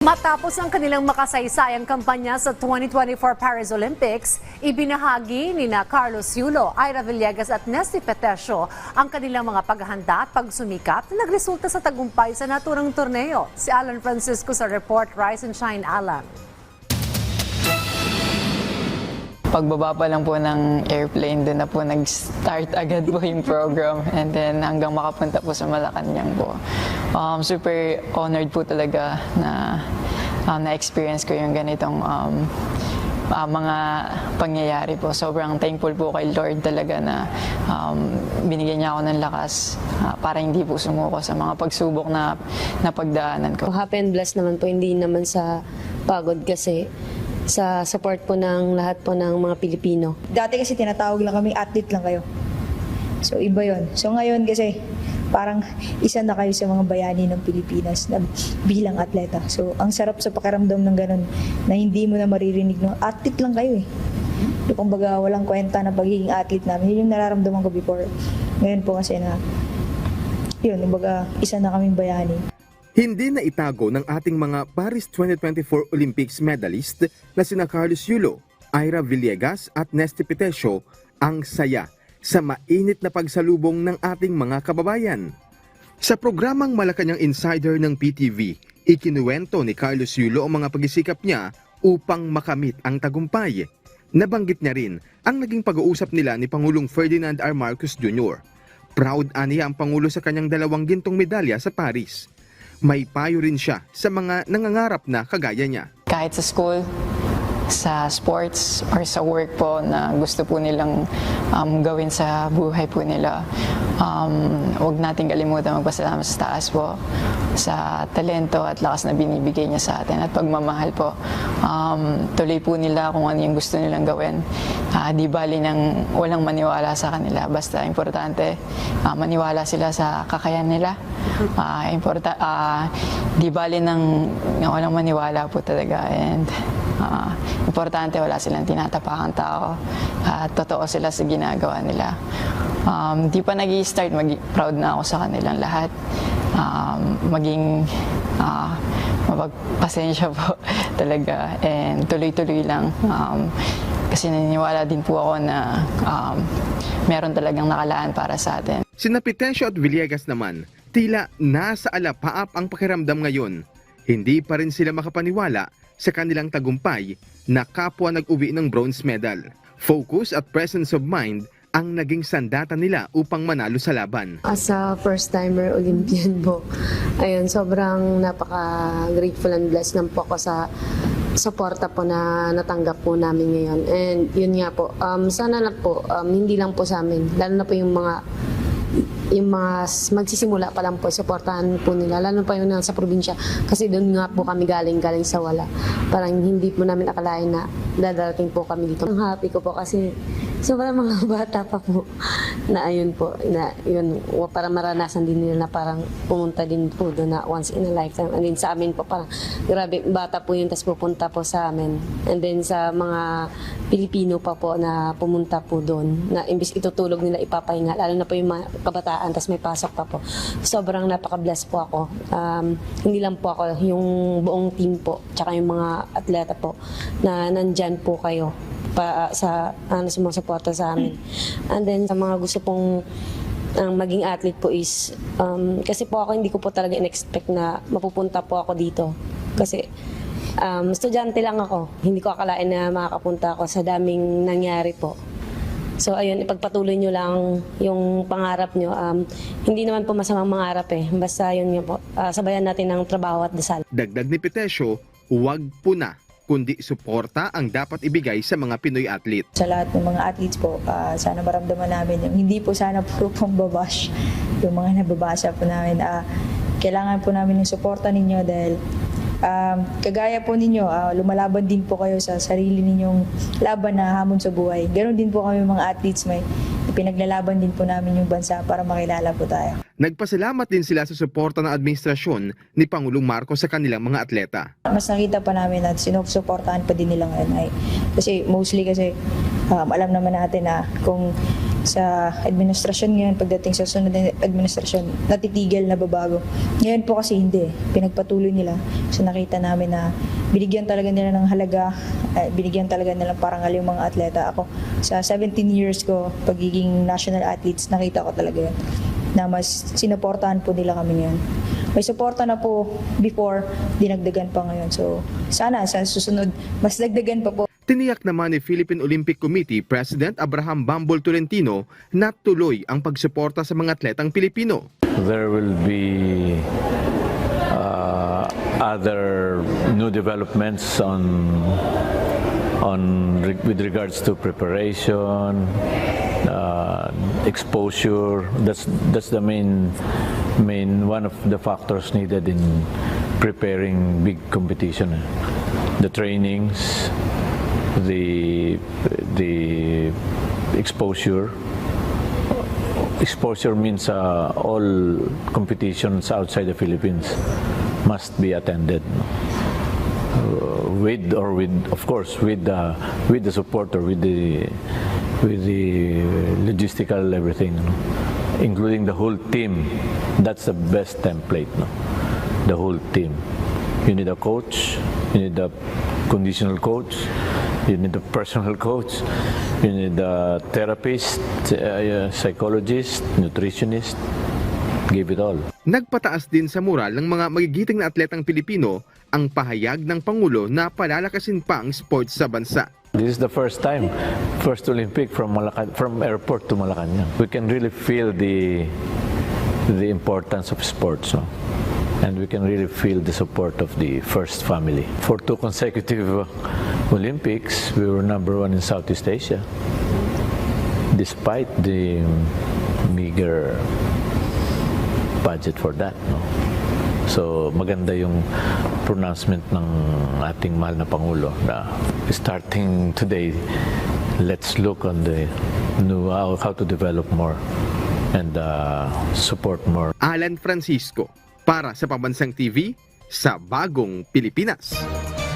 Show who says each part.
Speaker 1: Matapos ang kanilang makasaysayang kampanya sa 2024 Paris Olympics, ibinahagi ni na Carlos Yulo, Ira Villegas at Nesty Petesio ang kanilang mga paghahanda at pagsumikap na nagresulta sa tagumpay sa naturang torneo. Si Alan Francisco sa report Rise and Shine Alan.
Speaker 2: Pagbaba pa lang po ng airplane, doon na po nag-start agad po yung program. And then hanggang makapunta po sa Malacanang po. Um, super honored po talaga na um, na-experience ko yung ganitong um, ah, mga pangyayari po. Sobrang thankful po kay Lord talaga na um, binigyan niya ako ng lakas ah, para hindi po sumuko sa mga pagsubok na napagdaanan ko.
Speaker 3: Happy and blessed naman po, hindi naman sa pagod kasi sa support po ng lahat po ng mga Pilipino.
Speaker 4: Dati kasi tinatawag lang kami athlete lang kayo. So iba yon. So ngayon kasi parang isa na kayo sa mga bayani ng Pilipinas na bilang atleta. So ang sarap sa pakiramdam ng ganun na hindi mo na maririnig no athlete lang kayo eh. Yung kumbaga walang kwenta na pagiging athlete namin. Yun yung nararamdaman ko before. Ngayon po kasi na yun, kumbaga isa na kaming bayani.
Speaker 5: Hindi na itago ng ating mga Paris 2024 Olympics medalist na sina Carlos Yulo, Ira Villegas at Nesty Petesio ang saya sa mainit na pagsalubong ng ating mga kababayan. Sa programang Malacanang Insider ng PTV, ikinuwento ni Carlos Yulo ang mga pagisikap niya upang makamit ang tagumpay. Nabanggit niya rin ang naging pag-uusap nila ni Pangulong Ferdinand R. Marcos Jr. Proud aniya ang Pangulo sa kanyang dalawang gintong medalya sa Paris. May payo rin siya sa mga nangangarap na kagaya niya.
Speaker 2: kahit sa school, sa sports, or sa work po na gusto po nilang um, gawin sa buhay po nila. Um, huwag nating kalimutan magpasalamat sa taas po sa talento at lakas na binibigay niya sa atin at pagmamahal po. Um, tuloy po nila kung ano yung gusto nilang gawin. Ah, di bali nang walang maniwala sa kanila. Basta importante, ah, maniwala sila sa kakayan nila. Ah, importa, ah, di bali nang walang maniwala po talaga. And Ah, importante wala silang tinatapakang tao at totoo sila sa ginagawa nila. Um, di pa nag start mag proud na ako sa kanilang lahat. Um, maging ah, mapagpasensya po talaga and tuloy-tuloy lang. Um, kasi naniniwala din po ako na um, meron talagang nakalaan para sa atin.
Speaker 5: Sina Pitensio at Villegas naman, tila nasa alapaap ang pakiramdam ngayon. Hindi pa rin sila makapaniwala sa kanilang tagumpay na kapwa nag-uwi ng bronze medal. Focus at presence of mind ang naging sandata nila upang manalo sa laban.
Speaker 3: As a first-timer Olympian po, ayun, sobrang napaka-grateful and blessed lang po ako sa suporta po na natanggap po namin ngayon. And yun nga po, um, sana na po, um, hindi lang po sa amin, lalo na po yung mga yung mga magsisimula pa lang po, supportahan po nila, lalo pa yung nasa probinsya. Kasi doon nga po kami galing-galing sa wala. Parang hindi po namin akalain na dadarating po kami dito. Ang happy ko po kasi sobrang mga bata pa po na ayun po, na yun, para maranasan din nila na parang pumunta din po doon na once in a lifetime. And then sa amin po parang grabe, bata po yun, tapos pupunta po sa amin. And then sa mga Pilipino pa po na pumunta po doon, na imbis itutulog nila ipapahinga, lalo na po yung mga kabataan, tapos may pasok pa po. Sobrang napaka-bless po ako. Um, hindi lang po ako, yung buong team po, tsaka yung mga atleta po, na nandyan po kayo pa sa ano sa mga suporta sa amin. And then sa mga gusto pong ang maging athlete po is um, kasi po ako hindi ko po talaga in-expect na mapupunta po ako dito. Kasi um, estudyante lang ako. Hindi ko akalain na makakapunta ako sa daming nangyari po. So ayun, ipagpatuloy nyo lang yung pangarap nyo. Um, hindi naman po masamang mangarap eh. Basta yun nga po, ah, sabayan natin ng trabaho at dasal.
Speaker 5: Dagdag ni Pitesio, huwag puna, kundi suporta ang dapat ibigay sa mga Pinoy athlete.
Speaker 4: sa lahat ng mga athletes po, ah, sana maramdaman namin yung hindi po sana puro pong babash yung mga nababasa po namin. ah, kailangan po namin yung suporta ninyo dahil um, kagaya po ninyo, ah, lumalaban din po kayo sa sarili ninyong laban na hamon sa buhay. Ganon din po kami mga athletes, may pinaglalaban din po namin yung bansa para makilala po tayo.
Speaker 5: Nagpasalamat din sila sa suporta ng administrasyon ni Pangulong Marcos sa kanilang mga atleta.
Speaker 4: mas nakita pa namin at sinusuportahan pa din nila ngayon ay kasi mostly kasi um, alam naman natin na kung sa administrasyon ngayon, pagdating sa sunod na administrasyon, natitigil na babago. Ngayon po kasi hindi. Pinagpatuloy nila. So nakita namin na binigyan talaga nila ng halaga, eh, binigyan talaga nila ng parangal yung mga atleta. Ako, sa 17 years ko, pagiging national athletes, nakita ko talaga yun na mas sinuportahan po nila kami ngayon. May suporta na po before, dinagdagan pa ngayon. So, sana sa susunod, mas dagdagan pa po.
Speaker 5: Tiniyak naman ni Philippine Olympic Committee President Abraham Bambol Tolentino na tuloy ang pagsuporta sa mga atletang Pilipino.
Speaker 6: there will be uh, other new developments on on with regards to preparation, uh, exposure. That's that's the main main one of the factors needed in preparing big competition. The trainings, the the exposure exposure means uh, all competitions outside the Philippines must be attended with or with of course with the with the support or with the with the logistical everything no? including the whole team that's the best template no? the whole team you need a coach you need a conditional coach you need a personal coach you need a therapist uh, psychologist nutritionist give it all
Speaker 5: Nagpataas din sa moral ng mga magigiting na atletang Pilipino ang pahayag ng Pangulo na palalakasin pa ang sports sa bansa.
Speaker 6: This is the first time, first Olympic from Malacan, from airport to Malacanang. We can really feel the the importance of sports, no? and we can really feel the support of the first family. For two consecutive Olympics, we were number one in Southeast Asia, despite the meager budget for that. No? So maganda yung pronouncement ng ating mahal na Pangulo na starting today, let's look on the new how, to develop more and uh, support more
Speaker 5: Alan Francisco para sa Pambansang TV sa Bagong Pilipinas.